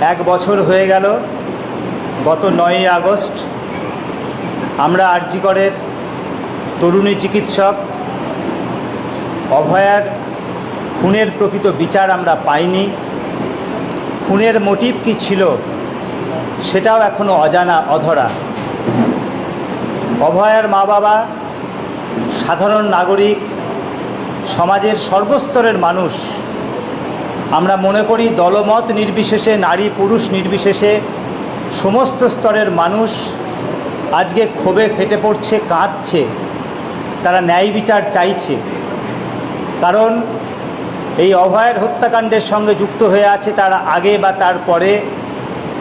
এক বছর হয়ে গেল, গত নয়ই আগস্ট, আমরা আরজিকরের তরুণী চিকিৎসক অভয়ার খুনের প্রকৃত বিচার আমরা পাইনি। খুনের মোটিভ কি ছিল সেটাও এখনও অজানা, অধরা। অভয়ার মা বাবা সাধারণ নাগরিক, সমাজের সর্বস্তরের মানুষ আমরা মনে করি দলমত নির্বিশেষে, নারী পুরুষ নির্বিশেষে, সমস্ত স্তরের মানুষ আজকে ক্ষোভে ফেটে পড়ছে, কাঁদছে, তারা ন্যায় বিচার চাইছে। কারণ এই অভয়ের হত্যাকাণ্ডের সঙ্গে যুক্ত হয়ে আছে তার আগে বা তার পরে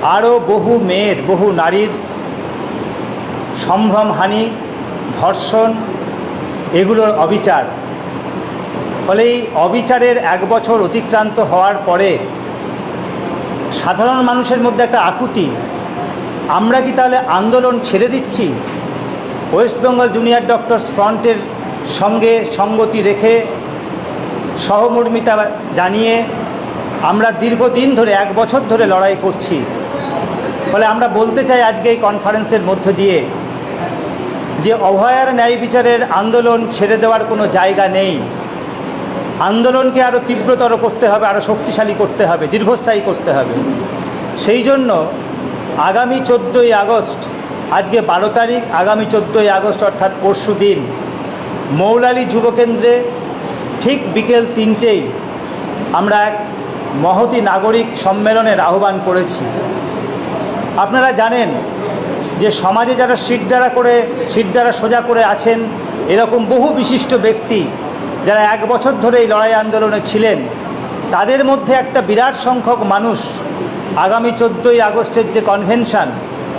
আরও বহু মেয়ের, বহু নারীর সম্ভ্রমহানি, ধর্ষণ, এগুলোর অবিচার। ফলে এই অবিচারের এক বছর অতিক্রান্ত হওয়ার পরে সাধারণ মানুষের মধ্যে একটা আকুতি, আমরা কি তাহলে আন্দোলন ছেড়ে দিচ্ছি? ওয়েস্ট বেঙ্গল জুনিয়র ডক্টরস ফ্রন্টের সঙ্গে সঙ্গতি রেখে সহমর্মিতা জানিয়ে আমরা দীর্ঘদিন ধরে, এক বছর ধরে লড়াই করছি। ফলে আমরা বলতে চাই আজকে এই কনফারেন্সের মধ্য দিয়ে যে অভয়ার ন্যায় বিচারের আন্দোলন ছেড়ে দেওয়ার কোনো জায়গা নেই। আন্দোলনকে আরও তীব্রতর করতে হবে আরও শক্তিশালী করতে হবে, দীর্ঘস্থায়ী করতে হবে। সেই জন্য আগামী চোদ্দোই আগস্ট, আজকে বারো তারিখ, আগামী চোদ্দোই আগস্ট অর্থাৎ পরশু দিন, মৌলালি যুবকেন্দ্রে ঠিক বিকেল তিনটেই আমরা এক মহতি নাগরিক সম্মেলনের আহ্বান করেছি। আপনারা জানেন যে সমাজে যারা সিটদ্বারা করে সিটদ্বারা সোজা করে আছেন, এরকম বহু বিশিষ্ট ব্যক্তি যারা এক বছর ধরে এই লড়াই আন্দোলনে ছিলেন, তাদের মধ্যে একটা বিরাট সংখ্যক মানুষ আগামী চোদ্দোই আগস্টের যে কনভেনশন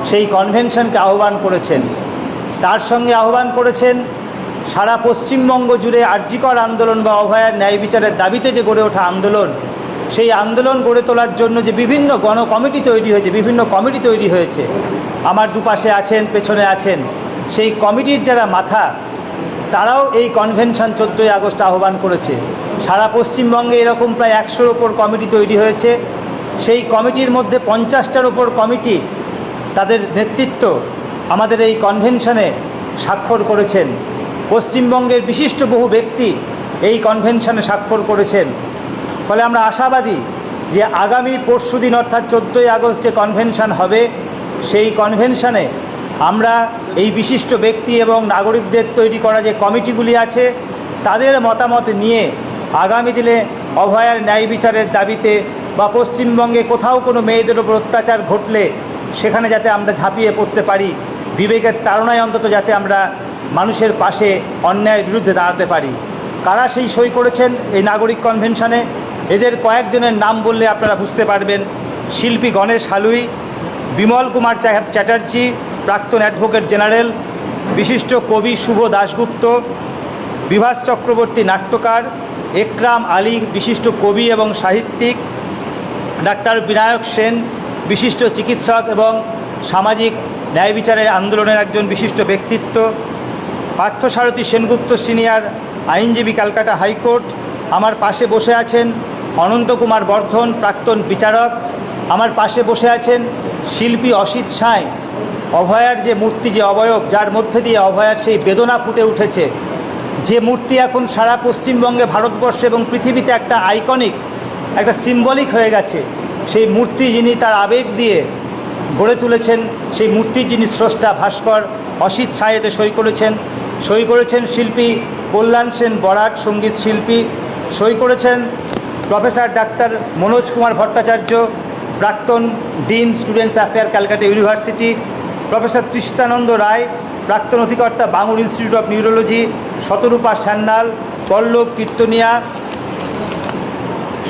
সেই কনভেনশনকে আহ্বান করেছেন। তার সঙ্গে আহ্বান করেছেন সারা পশ্চিমবঙ্গ জুড়ে আর্যিকর আন্দোলন বা অভয়ার ন্যায় বিচারের দাবিতে যে গড়ে ওঠা আন্দোলন, সেই আন্দোলন গড়ে তোলার জন্য যে বিভিন্ন গণ কমিটি তৈরি হয়েছে, বিভিন্ন কমিটি তৈরি হয়েছে, আমার দুপাশে আছেন, পেছনে আছেন, সেই কমিটির যারা মাথা তারাও এই কনভেনশন চোদ্দোই আগস্ট আহ্বান করেছে। সারা পশ্চিমবঙ্গে এরকম প্রায় একশোর ওপর কমিটি তৈরি হয়েছে। সেই কমিটির মধ্যে পঞ্চাশটার ওপর কমিটি তাদের নেতৃত্ব আমাদের এই কনভেনশনে স্বাক্ষর করেছেন। পশ্চিমবঙ্গের বিশিষ্ট বহু ব্যক্তি এই কনভেনশনে স্বাক্ষর করেছেন। ফলে আমরা আশাবাদী যে আগামী পরশু দিন অর্থাৎ চোদ্দোই আগস্ট যে কনভেনশন হবে, সেই কনভেনশনে আমরা এই বিশিষ্ট ব্যক্তি এবং নাগরিকদের তৈরি করা যে কমিটিগুলি আছে, তাদের মতামত নিয়ে আগামী দিনে অভয়ার ন্যায় বিচারের দাবিতে বা পশ্চিমবঙ্গে কোথাও কোনো মেয়েদের ওপর অত্যাচার ঘটলে সেখানে যাতে আমরা ঝাঁপিয়ে পড়তে পারি, বিবেকের তাড়নায় অন্তত যাতে আমরা মানুষের পাশে অন্যায়ের বিরুদ্ধে দাঁড়াতে পারি। কারা সেই সই করেছেন এই নাগরিক কনভেনশনে? এদের কয়েকজনের নাম বললে আপনারা বুঝতে পারবেন। শিল্পী গণেশ হালুই, বিমল কুমার চ্যা- চ্যাটার্জি প্রাক্তন অ্যাডভোকেট জেনারেল, বিশিষ্ট কবি শুভ দাশগুপ্ত, বিভাস চক্রবর্তী নাট্যকার, একরাম আলী, বিশিষ্ট কবি এবং সাহিত্যিক, ডাক্তার বিনায়ক সেন, বিশিষ্ট চিকিৎসক এবং সামাজিক ন্যায় বিচারের আন্দোলনের একজন বিশিষ্ট ব্যক্তিত্ব, পার্থসারথী সেনগুপ্ত সিনিয়র, আইনজীবী ক্যালকাটা হাইকোর্ট, আমার পাশে বসে আছেন অনন্ত কুমার বর্ধন, প্রাক্তন বিচারক, আমার পাশে বসে আছেন শিল্পী অসিত সাঁই। অভয়ার যে মূর্তি যে অবয়ব, যার মধ্যে দিয়ে অভয়ার সেই বেদনা ফুটে উঠেছে, যে মূর্তি এখন সারা পশ্চিমবঙ্গে, ভারতবর্ষে এবং পৃথিবীতে একটা আইকনিক একটা সিম্বলিক হয়ে গেছে। সেই মূর্তি যিনি তার আবেগ দিয়ে গড়ে তুলেছেন, সেই মূর্তির যিনি স্রষ্টা ভাস্কর অসিত সাহেতে সই করেছেন সই করেছেন শিল্পী কল্যাণ সেন বরাট, সংগীত শিল্পী, সই করেছেন প্রফেসর ডাক্তার মনোজ কুমার ভট্টাচার্য, প্রাক্তন dean students affair Calcutta university professor Trishnananda Roy, প্রাক্তন অধিকর্তা Bangur institute of neurology, Shatarupa Sanyal, Pallab Kirtania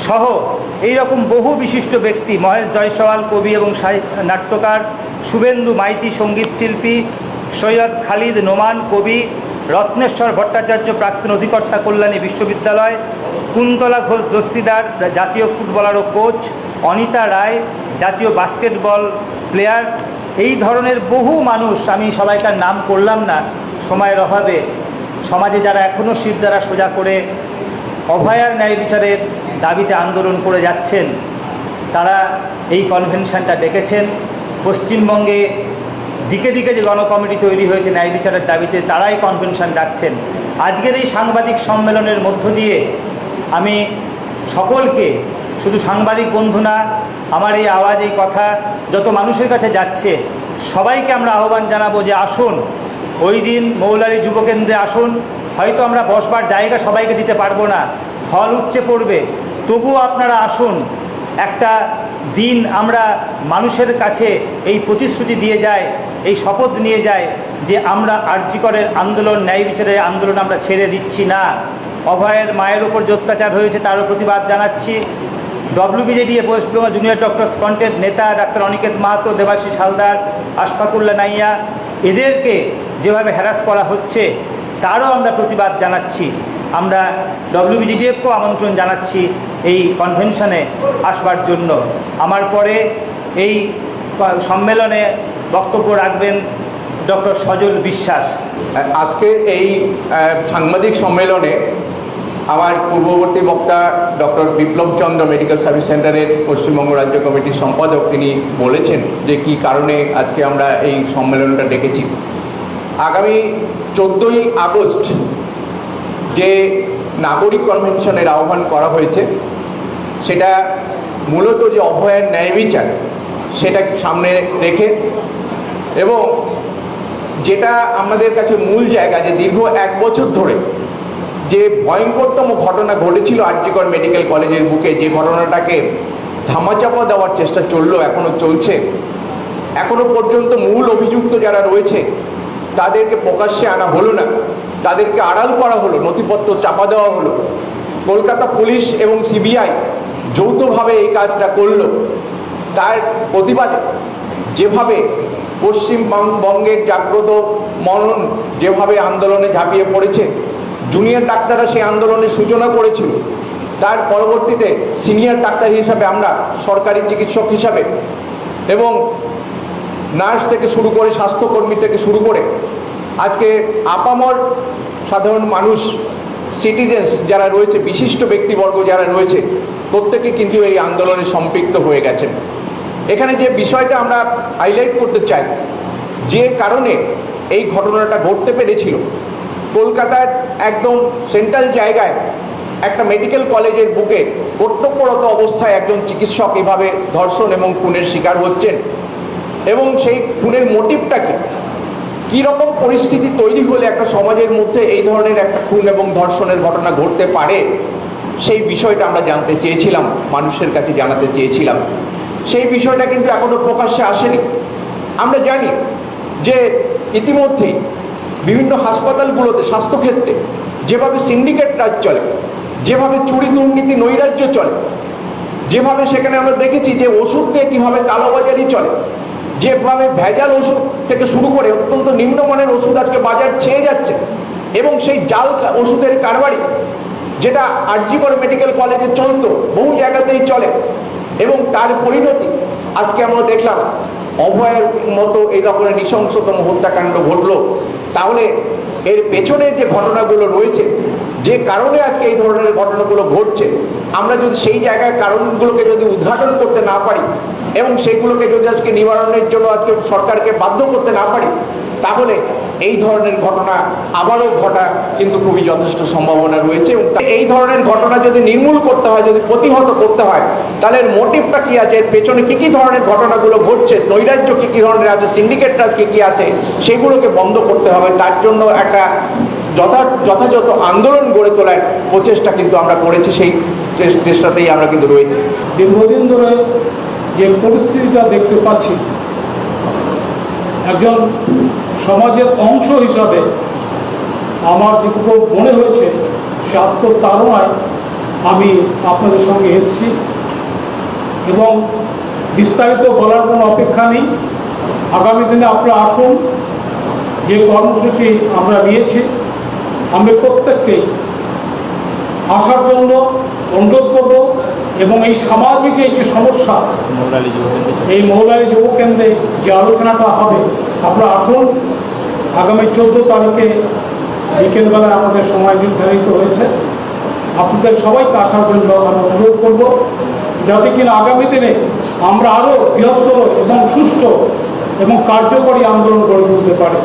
সহ এই রকম বহু বিশিষ্ট ব্যক্তি, মহেশ জয়সওয়াল, কবি এবং নাট্যকার, শুভেন্দু মাইতি সংগীত শিল্পী, সৈয়দ খালিদ নোমান, কবি, রত্নেশ্বর ভট্টাচার্য, প্রাক্তন অধিকর্তা কল্যাণী বিশ্ববিদ্যালয়, কুন্তলা ঘোষ দস্তিদার, জাতীয় ফুটবলার ও কোচ, অনিতা রায়, জাতীয় বাস্কেটবল প্লেয়ার এই ধরনের বহু মানুষ আমি সবাইকার নাম করলাম না, সময়ের অভাবে। সমাজে যারা এখনও শির দ্বারা সোজা করে অভয়ার ন্যায় বিচারের দাবিতে আন্দোলন করে যাচ্ছেন, তারা এই কনভেনশনটা ডেকেছেন। পশ্চিমবঙ্গে দিকে দিকে যে গণকমিটি তৈরি হয়েছে ন্যায় বিচারের দাবিতে, তারাই কনভেনশন ডাকছেন। আজকের এই সাংবাদিক সম্মেলনের মধ্য দিয়ে আমি সকলকে শুধু সাংবাদিক বন্ধু না, আমার এই আওয়াজ, এই কথা যত মানুষের কাছে যাচ্ছে, সবাইকে আমরা আহ্বান জানাব যে আসুন, ওই দিন মৌলারি যুবকেন্দ্রে আসুন। হয়তো আমরা বসবার জায়গা সবাইকে দিতে পারব না, হল উপচে পড়বে। তবুও আপনারা আসুন, একটা দিন আমরা মানুষের কাছে এই প্রতিশ্রুতি দিয়ে যায়, এই শপথ নিয়ে যায় যে আমরা আর্যিকরের আন্দোলন, ন্যায় বিচারের আন্দোলন আমরা ছেড়ে দিচ্ছি না। অভয়ের মায়ের উপর যে অত্যাচার হয়েছে তারও প্রতিবাদ জানাচ্ছি। WBJDA West Bengal junior doctor ফ্রন্টের নেতা ডাক্তার অনিকেত মাহাতো, দেবাশিস হালদার আশফাকুল্লা নাইয়া, এদেরকে যেভাবে হ্যারাস করা হচ্ছে, তারও আমরা প্রতিবাদ জানাচ্ছি। আমরা ডব্লিউবিজিডিএফকেও আমন্ত্রণ জানাচ্ছি এই কনভেনশনে আসবার জন্য। আমার পরে এই সম্মেলনে বক্তব্য রাখবেন ডক্টর সজল বিশ্বাস। আজকের এই সাংবাদিক সম্মেলনে আমার পূর্ববর্তী বক্তা doctor Biplab Chandra medical service সেন্টারের পশ্চিমবঙ্গ রাজ্য কমিটির সম্পাদক, তিনি বলেছেন যে কি কারণে আজকে আমরা এই সম্মেলনটা ডেকেছি। আগামী চোদ্দোই আগস্ট যে নাগরিক কনভেনশনের আহ্বান করা হয়েছে, সেটা মূলত যে অভয়ের ন্যায় বিচার, সেটা সামনে রেখে এবং যেটা আমাদের কাছে মূল জায়গা যে দীর্ঘ এক বছর ধরে যে ভয়ঙ্করতম ঘটনা ঘটেছিল আরজিকর মেডিকেল কলেজের বুকে, যে ঘটনাটাকে ধামাচাপা দেওয়ার চেষ্টা চলল এখনও চলছে। এখনও পর্যন্ত মূল অভিযুক্ত যারা রয়েছে, তাদেরকে প্রকাশ্যে আনা হলো না। তাদেরকে আড়াল করা হলো, নথিপত্র চাপা দেওয়া হলো। কলকাতা পুলিশ এবং সিবিআই যৌথভাবে এই কাজটা করল। তার প্রতিবাদে যেভাবে পশ্চিমবঙ্গের জাগ্রত মনন, যেভাবে আন্দোলনে ঝাঁপিয়ে পড়েছে জুনিয়র ডাক্তাররা সেই আন্দোলনের সূচনা করেছিল। তার পরবর্তীতে সিনিয়র ডাক্তার হিসাবে আমরা সরকারি চিকিৎসক হিসাবে এবং নার্স থেকে শুরু করে স্বাস্থ্যকর্মী থেকে শুরু করে আজকে আপামর সাধারণ মানুষ সিটিজেন্স যারা রয়েছে, বিশিষ্ট ব্যক্তিবর্গ যারা রয়েছে, প্রত্যেকে কিন্তু এই আন্দোলনে সম্পৃক্ত হয়ে গেছেন। এখানে যে বিষয়টা আমরা হাইলাইট করতে চাই, যে কারণে এই ঘটনাটা ঘটতে পেরেছিল কলকাতার একদম সেন্ট্রাল জায়গায় একটা মেডিকেল কলেজের বুকে কর্তব্যরত অবস্থায় একজন চিকিৎসক এভাবে ধর্ষণ এবং খুনের শিকার হচ্ছেন। এবং সেই খুনের মোটিভটা কি? কী রকম পরিস্থিতি তৈরি হলে একটা সমাজের মধ্যে এই ধরনের একটা খুন এবং ধর্ষণের ঘটনা ঘটতে পারে? সেই বিষয়টা আমরা জানতে চেয়েছিলাম, মানুষের কাছে জানাতে চেয়েছিলাম। সেই বিষয়টা কিন্তু এখনও প্রকাশ্যে আসেনি। আমরা জানি যে ইতিমধ্যেই বিভিন্ন হাসপাতালগুলোতে স্বাস্থ্যক্ষেত্রে যেভাবে সিন্ডিকেট রাজ চলে, যেভাবে চুরি দুর্নীতি নৈরাজ্য চলে, যেভাবে সেখানে আমরা দেখেছি যে ওষুধ দিয়ে কীভাবে কালোবাজারি চলে, যেভাবে ভেজাল ওষুধ থেকে শুরু করে অত্যন্ত নিম্নমানের ওষুধ আজকে বাজার ছেয়ে যাচ্ছে এবং সেই জাল ওষুধের কারবারি যেটা আরজিকর মেডিকেল কলেজে চলত, বহু জায়গাতেই চলে এবং তার পরিণতি আজকে আমরা দেখলাম। অভয়ের মতো এই রকমের নৃশংসতম হত্যাকাণ্ড ঘটল, তাহলে এর পেছনে যে ঘটনাগুলো রয়েছে, যে কারণে আজকে এই ধরনের ঘটনাগুলো ঘটছে, আমরা যদি সেই জায়গায় কারণগুলোকে যদি উদ্ঘাটন করতে না পারি এবং সেগুলোকে যদি আজকে নিবারণের জন্য আজকে সরকারকে বাধ্য করতে না পারি, তাহলে এই ধরনের ঘটনা আবারও ঘটা কিন্তু খুবই যথেষ্ট সম্ভাবনা রয়েছে এবং এই ধরনের ঘটনা যদি নির্মূল করতে হয়, যদি প্রতিহত করতে হয়, তাহলে এর মোটিভটা কী আছে? এর পেছনে কী কী ধরনের ঘটনাগুলো ঘটছে? নৈরাজ্য কী কী ধরনের আছে? সিন্ডিকেট কী কী আছে? সেগুলোকে বন্ধ করতে হবে। তার জন্য একটা যথা, যথাযথ আন্দোলন গড়ে তোলার প্রচেষ্টা কিন্তু আমরা করেছি। সেই চেষ্টাতেই আমরা কিন্তু রয়েছি। দীর্ঘদিন ধরে যে পরিস্থিতিটা দেখতে পাচ্ছি, একজন সমাজের অংশ হিসাবে আমার যেটুকু মনে হয়েছে সে আত্মতারণায় আমি আপনাদের সঙ্গে এসছি। এবং বিস্তারিত বলার কোনো অপেক্ষা নেই। আগামী দিনে আপনারা আসুন যে কর্মসূচি আমরা নিয়েছি আমি প্রত্যেককেই আসার জন্য অনুরোধ করব এবং এই সামাজিক এই যে সমস্যা এই মহিলারী যুব কেন্দ্রে যে আলোচনাটা হবে, আপনারা আসুন। আগামী চৌদ্দ তারিখে বিকেলবেলায় আমাদের সময় নির্ধারিত হয়েছে। আপনাদের সবাইকে আসার জন্য আমরা অনুরোধ করব, যাতে কিনা আগামী দিনে আমরা আরও বৃহত্তর এবং সুষ্ঠু এবং কার্যকরী আন্দোলন গড়ে তুলতে পারি।